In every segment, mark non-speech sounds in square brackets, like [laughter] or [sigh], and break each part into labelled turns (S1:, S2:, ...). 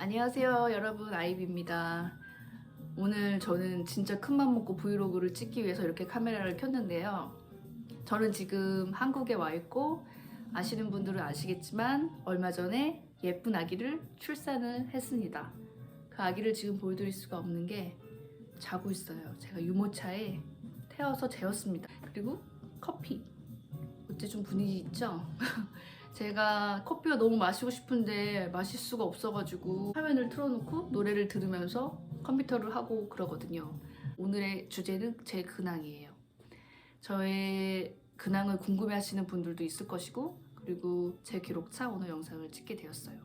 S1: 안녕하세요 여러분. 아이비입니다. 오늘 저는 진짜 큰맘 먹고 브이로그를 찍기 위해서 이렇게 카메라를 켰는데요. 저는 지금 한국에 와 있고 아시는 분들은 아시겠지만 얼마 전에 예쁜 아기를 출산을 했습니다. 그 아기를 지금 보여드릴 수가 없는 게 자고 있어요. 제가 유모차에 태워서 재웠습니다. 그리고 커피. 어째 좀 분위기 있죠? [laughs] 제가 커피가 너무 마시고 싶은데 마실 수가 없어가지고 화면을 틀어놓고 노래를 들으면서 컴퓨터를 하고 그러거든요. 오늘의 주제는 제 근황이에요. 저의 근황을 궁금해 하시는 분들도 있을 것이고 그리고 제 기록차 오늘 영상을 찍게 되었어요.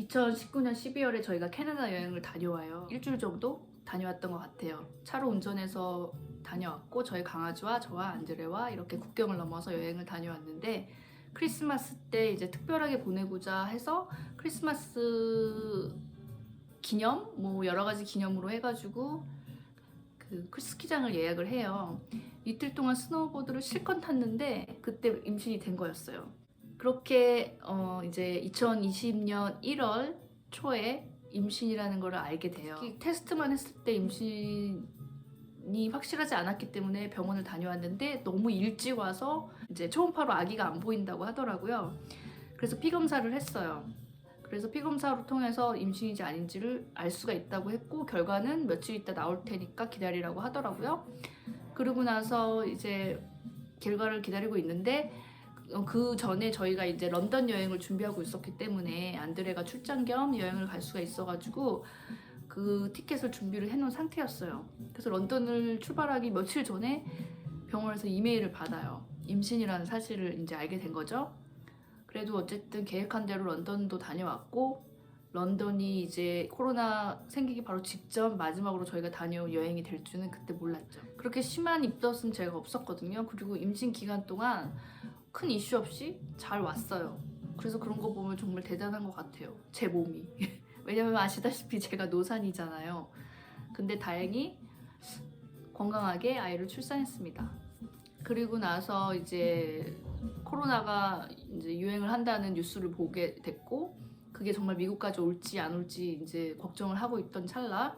S1: 2019년 12월에 저희가 캐나다 여행을 다녀와요. 일주일 정도 다녀왔던 것 같아요. 차로 운전해서 다녀왔고 저희 강아지와 저와 안드레와 이렇게 국경을 넘어서 여행을 다녀왔는데 크리스마스 때 이제 특별하게 보내고자 해서 크리스마스 기념 뭐 여러 가지 기념으로 해가지고 그 스키장을 예약을 해요. 이틀 동안 스노우보드를 실컷 탔는데 그때 임신이 된 거였어요. 그렇게 어 이제 2020년 1월 초에 임신이라는 걸 알게 돼요. 이 테스트만 했을 때 임신 이 확실하지 않았기 때문에 병원을 다녀왔는데 너무 일찍 와서 이제 초음파로 아기가 안 보인다고 하더라고요. 그래서 피 검사를 했어요. 그래서 피 검사로 통해서 임신인지 아닌지를 알 수가 있다고 했고 결과는 며칠 있다 나올 테니까 기다리라고 하더라고요. 그러고 나서 이제 결과를 기다리고 있는데 어, 그 전에 저희가 이제 런던 여행을 준비하고 있었기 때문에 안드레가 출장 겸 여행을 갈 수가 있어가지고 그 티켓을 준비를 해놓은 상태였어요. 그래서 런던을 출발하기 며칠 전에 병원에서 이메일을 받아요. 임신이라는 사실을 이제 알게 된 거죠. 그래도 어쨌든 계획한 대로 런던도 다녀왔고 런던이 이제 코로나 생기기 바로 직전 마지막으로 저희가 다녀온 여행이 될 줄은 그때 몰랐죠. 그렇게 심한 입덧은 제가 없었거든요. 그리고 임신 기간 동안 큰 이슈 없이 잘 왔어요. 그래서 그런 거 보면 정말 대단한 것 같아요. 제 몸이. [laughs] 왜냐면 아시다시피 제가 노산이잖아요. 근데 다행히 건강하게 아이를 출산했습니다. 그리고 나서 이제 코로나가 이제 유행을 한다는 뉴스를 보게 됐고 그게 정말 미국까지 올지 안 올지 이제 걱정을 하고 있던 찰나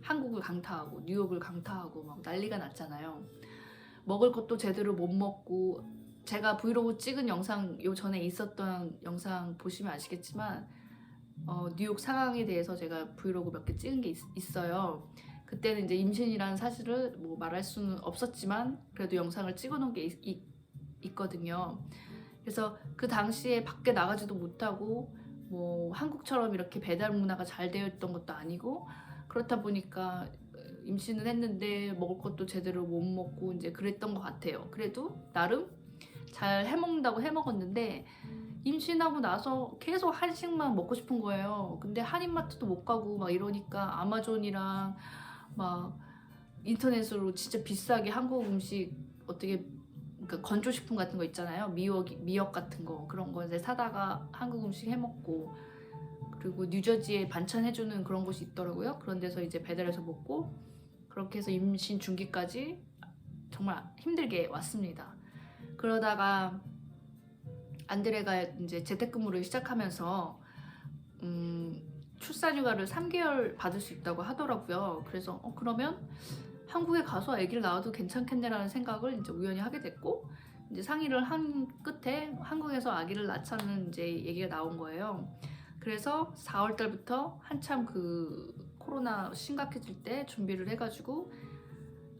S1: 한국을 강타하고 뉴욕을 강타하고 막 난리가 났잖아요. 먹을 것도 제대로 못 먹고 제가 브이로그 찍은 영상 요 전에 있었던 영상 보시면 아시겠지만 어, 뉴욕 상황에 대해서 제가 브이로그 몇 개 찍은 게 있, 어요 그때는 이제 임신이라는 사실을 뭐 말할 수는 없었지만 그래도 영상을 찍어놓은 게 있, 있, 있거든요. 그래서 그 당시에 밖에 나가지도 못하고 뭐 한국처럼 이렇게 배달 문화가 잘 되어 있던 것도 아니고 그렇다 보니까 임신은 했는데 먹을 것도 제대로 못 먹고 이제 그랬던 것 같아요. 그래도 나름 잘 해먹는다고 해먹었는데 임신하고 나서 계속 한식만 먹고 싶은 거예요. 근데 한인마트도 못 가고 막 이러니까 아마존이랑 막 인터넷으로 진짜 비싸게 한국 음식 어떻게 그러니까 건조식품 같은 거 있잖아요. 미역 미역 같은 거 그런 거 이제 사다가 한국 음식 해 먹고 그리고 뉴저지에 반찬 해주는 그런 곳이 있더라고요. 그런 데서 이제 배달해서 먹고 그렇게 해서 임신 중기까지 정말 힘들게 왔습니다. 그러다가 안드레가 이제 재택근무를 시작하면서 음, 출산휴가를 3개월 받을 수 있다고 하더라고요. 그래서 어, 그러면 한국에 가서 아기를 낳아도 괜찮겠네라는 생각을 이제 우연히 하게 됐고 이제 상의를 한 끝에 한국에서 아기를 낳자는 이제 얘기가 나온 거예요. 그래서 4월 달부터 한참 그 코로나 심각해질 때 준비를 해가지고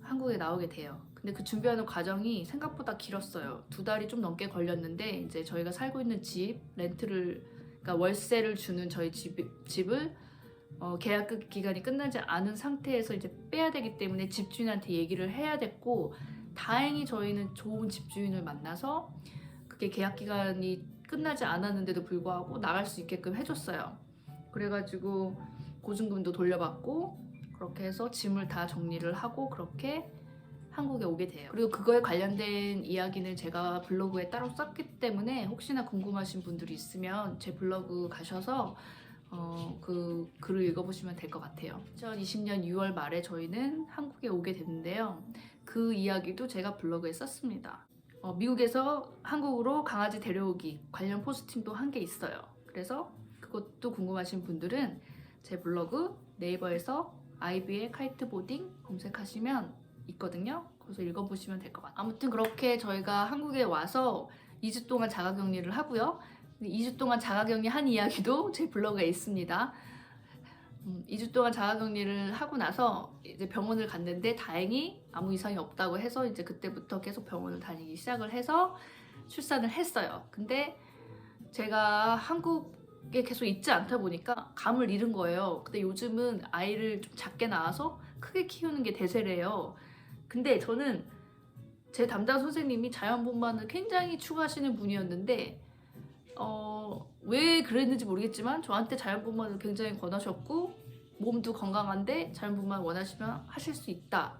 S1: 한국에 나오게 돼요. 근데 그 준비하는 과정이 생각보다 길었어요. 두 달이 좀 넘게 걸렸는데 이제 저희가 살고 있는 집 렌트를 그러니까 월세를 주는 저희 집, 집을 어, 계약 끝 기간이 끝나지 않은 상태에서 이제 빼야 되기 때문에 집주인한테 얘기를 해야 됐고 다행히 저희는 좋은 집주인을 만나서 그게 계약 기간이 끝나지 않았는데도 불구하고 나갈 수 있게끔 해줬어요. 그래가지고 보증금도 돌려받고 그렇게 해서 짐을 다 정리를 하고 그렇게 한국에 오게 돼요. 그리고 그거에 관련된 이야기는 제가 블로그에 따로 썼기 때문에 혹시나 궁금하신 분들이 있으면 제 블로그 가셔서 어, 그 글을 읽어보시면 될 것 같아요. 2020년 6월 말에 저희는 한국에 오게 됐는데요. 그 이야기도 제가 블로그에 썼습니다. 어, 미국에서 한국으로 강아지 데려오기 관련 포스팅도 한 게 있어요. 그래서 그것도 궁금하신 분들은 제 블로그 네이버에서 아이비의 카이트보딩 검색하시면 있거든요. 그래서 읽어보시면 될 것 같아요. 아무튼 그렇게 저희가 한국에 와서 2주 동안 자가격리를 하고요. 2주 동안 자가격리 한 이야기도 [laughs] 제 블로그에 있습니다. 음, 2주 동안 자가격리를 하고 나서 이제 병원을 갔는데 다행히 아무 이상이 없다고 해서 이제 그때부터 계속 병원을 다니기 시작을 해서 출산을 했어요. 근데 제가 한국에 계속 있지 않다 보니까 감을 잃은 거예요. 근데 요즘은 아이를 좀 작게 낳아서 크게 키우는 게 대세래요. 근데 저는 제 담당 선생님이 자연분만을 굉장히 추구하시는 분이었는데 어, 왜 그랬는지 모르겠지만 저한테 자연분만을 굉장히 권하셨고 몸도 건강한데 자연분만 원하시면 하실 수 있다.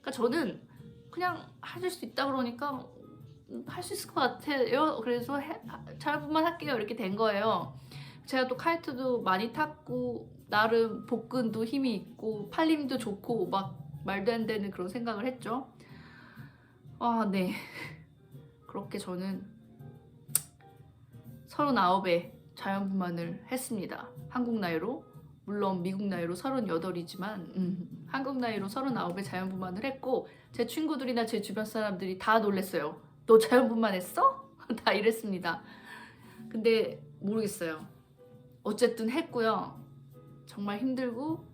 S1: 그러니까 저는 그냥 하실 수 있다 그러니까 할 수 있을 것 같아요. 그래서 해, 자연분만 할게요 이렇게 된 거예요. 제가 또 카이트도 많이 탔고 나름 복근도 힘이 있고 팔림도 좋고 막 말도 안 되는 그런 생각을 했죠. 아 네. 그렇게 저는 39에 자연분만을 했습니다. 한국 나이로. 물론 미국 나이로 38이지만 음, 한국 나이로 39에 자연분만을 했고 제 친구들이나 제 주변 사람들이 다 놀랬어요. 너 자연분만 했어? [laughs] 다 이랬습니다. 근데 모르겠어요. 어쨌든 했고요. 정말 힘들고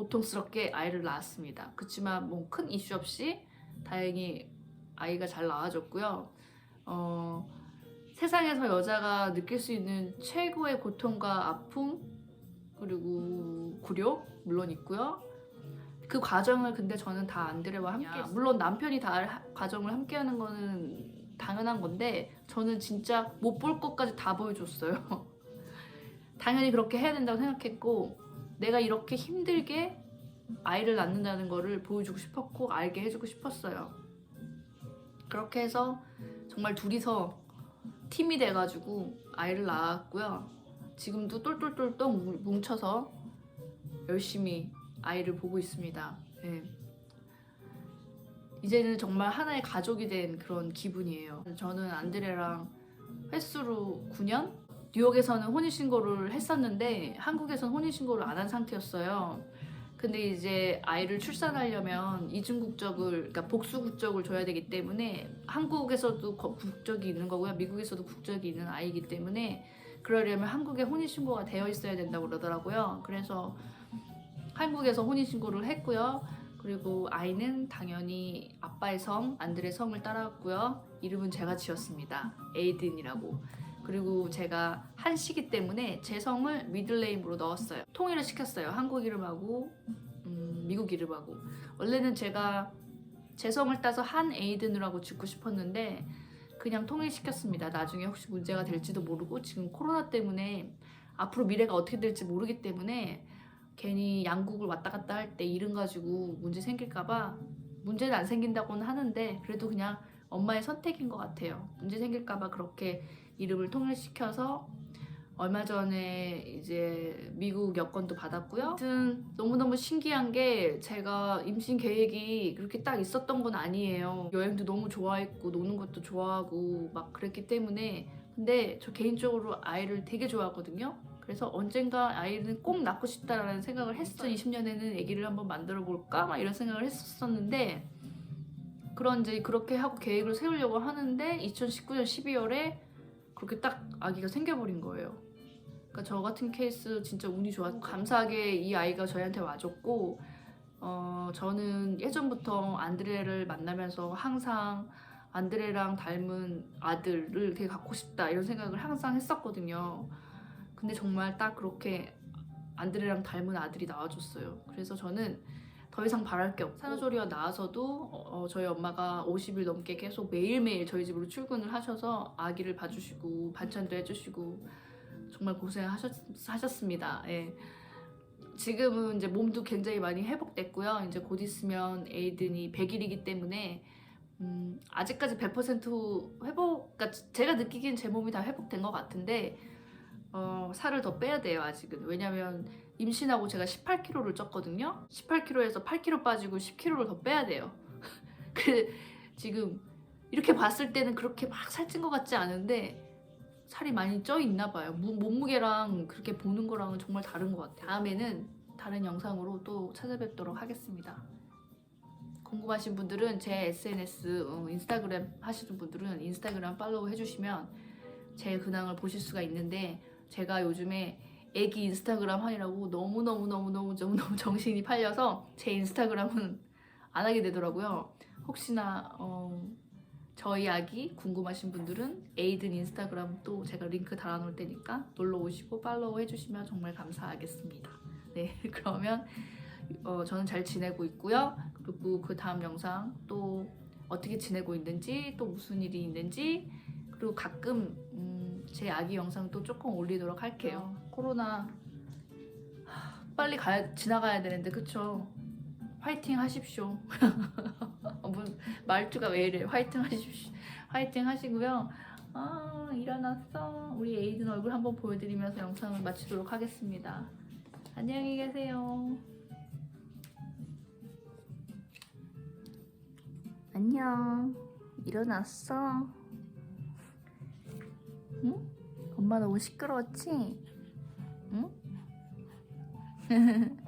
S1: 고통스럽게 아이를 낳았습니다. 그렇지만 뭐 큰 이슈 없이 다행히 아이가 잘 나와줬고요. 어, 세상에서 여자가 느낄 수 있는 최고의 고통과 아픔 그리고 굴욕 물론 있고요. 그 과정을 근데 저는 다 안드레와 함께. 물론 남편이 다 하- 과정을 함께 하는 거는 당연한 건데 저는 진짜 못 볼 것까지 다 보여줬어요. [laughs] 당연히 그렇게 해야 된다고 생각했고 내가 이렇게 힘들게 아이를 낳는다는 거를 보여주고 싶었고 알게 해주고 싶었어요. 그렇게 해서 정말 둘이서 팀이 돼가지고 아이를 낳았고요. 지금도 똘똘똘똘 뭉- 뭉쳐서 열심히 아이를 보고 있습니다. 예. 이제는 정말 하나의 가족이 된 그런 기분이에요. 저는 안드레랑 횟수로 9년? 뉴욕에서는 혼인신고를 했었는데 한국에서는 혼인신고를 안 한 상태였어요. 근데 이제 아이를 출산하려면 이중 국적을 그러니까 복수 국적을 줘야 되기 때문에 한국에서도 거- 국적이 있는 거고요. 미국에서도 국적이 있는 아이기 때문에 그러려면 한국에 혼인 신고가 되어 있어야 된다고 그러더라고요. 그래서 한국에서 혼인 신고를 했고요. 그리고 아이는 당연히 아빠의 성 안드레 성을 따라왔고요. 이름은 제가 지었습니다. 에이든이라고. 그리고 제가 한시기 때문에 제 성을 미들네임으로 넣었어요. 통일을 시켰어요. 한국 이름하고 음, 미국 이름하고. 원래는 제가 제 성을 따서 한 에이든이라고 짓고 싶었는데 그냥 통일시켰습니다. 나중에 혹시 문제가 될지도 모르고 지금 코로나 때문에 앞으로 미래가 어떻게 될지 모르기 때문에 괜히 양국을 왔다 갔다 할 때 이름 가지고 문제 생길까봐 문제는 안 생긴다고는 하는데 그래도 그냥 엄마의 선택인 것 같아요. 문제 생길까봐 그렇게 이름을 통일시켜서 얼마 전에 이제 미국 여권도 받았고요. 아무튼 너무너무 신기한 게 제가 임신 계획이 그렇게 딱 있었던 건 아니에요. 여행도 너무 좋아했고 노는 것도 좋아하고 막 그랬기 때문에 근데 저 개인적으로 아이를 되게 좋아하거든요. 그래서 언젠가 아이는 꼭 낳고 싶다라는 생각을 했어요. 20년에는 아기를 한번 만들어 볼까 막 이런 생각을 했었는데 그런 이제 그렇게 하고 계획을 세우려고 하는데 2019년 12월에 그렇게 딱 아기가 생겨버린 거예요. 그러니까 저 같은 케이스 진짜 운이 좋았고 감사하게 이 아이가 저희한테 와줬고 어, 저는 예전부터 안드레를 만나면서 항상 안드레랑 닮은 아들을 되게 갖고 싶다 이런 생각을 항상 했었거든요. 근데 정말 딱 그렇게 안드레랑 닮은 아들이 나와줬어요. 그래서 저는 더 이상 바랄 게 없고 산후조리가 나와서도 어, 저희 엄마가 50일 넘게 계속 매일매일 저희 집으로 출근을 하셔서 아기를 봐주시고 반찬도 해주시고 정말 고생하셨습니다. 예. 지금은 이제 몸도 굉장히 많이 회복됐고요. 이제 곧 있으면 에이든이 100일이기 때문에 음, 아직까지 100% 회복, 그러니까 제가 느끼기엔 제 몸이 다 회복된 것 같은데 어, 살을 더 빼야 돼요 아직은. 왜냐면 임신하고 제가 18kg를 쪘거든요. 18kg에서 8kg 빠지고 10kg를 더 빼야 돼요. [laughs] 그 지금 이렇게 봤을 때는 그렇게 막 살찐 것 같지 않은데 살이 많이 쪄 있나 봐요. 무- 몸무게랑 그렇게 보는 거랑은 정말 다른 것 같아요. 다음에는 다른 영상으로 또 찾아뵙도록 하겠습니다. 궁금하신 분들은 제 SNS, 어, 인스타그램 하시는 분들은 인스타그램 팔로우 해주시면 제 근황을 보실 수가 있는데 제가 요즘에 애기 인스타그램 하느라고 너무너무너무너무너무 [laughs] 정신이 팔려서 제 인스타그램은 안 하게 되더라고요. 혹시나 어, 저희 아기 궁금하신 분들은 에이든 인스타그램 또 제가 링크 달아놓을 테니까 놀러 오시고 팔로우 해주시면 정말 감사하겠습니다. 네, [laughs] 그러면 어, 저는 잘 지내고 있고요. 그리고 그 다음 영상 또 어떻게 지내고 있는지 또 무슨 일이 있는지 그리고 가끔 음, 제 아기 영상도 조금 올리도록 할게요. 코로나 하, 빨리 가야 지나가야 되는데 그쵸? 화이팅 하십시오. [laughs] 뭐, 말투가 왜 이래? 화이팅 하십시오. 화이팅 하시고요. 아 일어났어. 우리 에이든 얼굴 한번 보여드리면서 영상을 마치도록 하겠습니다. 안녕히 계세요. 안녕. 일어났어. 응? 엄마 너무 시끄러웠지? 응? [laughs]